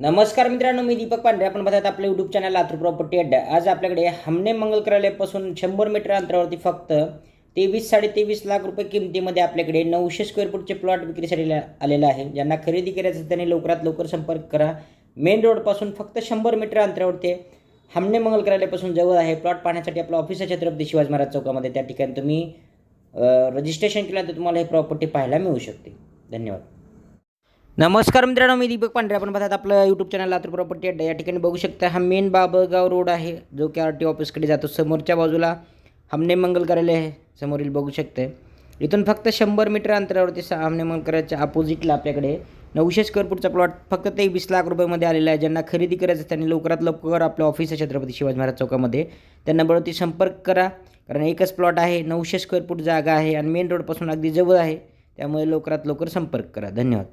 नमस्कार मित्रांनो मी दीपक पांढरे. आपण बघतात आपल्या यूट्यूब चॅनल लातूर प्रॉपर्टी अड्डा. आज आपल्याकडे हमने मंगल कार्यालयापासून शंभर मीटर अंतरावरती फक्त तेवीस साडेतेवीस लाख रुपये किमतीमध्ये आपल्याकडे नऊशे स्क्वेअर फूटचे प्लॉट विक्रीसाठी आलेला आहे. ज्यांना खरेदी करायचं त्यांनी लवकरात लवकर संपर्क करा. मेन रोडपासून फक्त शंभर मीटर अंतरावरती हमने मंगल कार्यालयापासून जवळ आहे. प्लॉट पाहण्यासाठी आपलं ऑफिस आहे छत्रपती शिवाजी महाराज चौकामध्ये त्या ठिकाणी तुम्ही रजिस्ट्रेशन केल्यानंतर तुम्हाला ही प्रॉपर्टी पाहायला मिळू शकते. धन्यवाद. नमस्कार मित्रांनो मी दीपक पांढरे. आपण पाहतात आपलं यूट्यूब चॅनल लातूर प्रॉपर्टी अड्डा. या ठिकाणी बघू शकता हा मेन बाबळगाव रोड आहे जो की आर टी ऑफिसकडे जातो. समोरच्या बाजूला हमने मंगल कार्यालय आहे. समोरील बघू शकते इथून फक्त शंभर मीटर अंतरावरती हमने मंगल कार्यालयाच्या अपोजिटला आपल्याकडे नऊशे स्क्वेअर फूटचा प्लॉट फक्त तेवीस लाख रुपयामध्ये आलेला आहे. ज्यांना खरेदी करायचं त्यांनी लवकरात लवकर आपलं ऑफिस आहे छत्रपती शिवाजी महाराज चौकामध्ये. त्यांना नंबरवरती संपर्क करा. कारण एकच प्लॉट आहे नऊशे स्क्वेअर फूट जागा आहे आणि मेन रोडपासून अगदी जवळ आहे. त्यामुळे लवकरात लवकर संपर्क करा. धन्यवाद.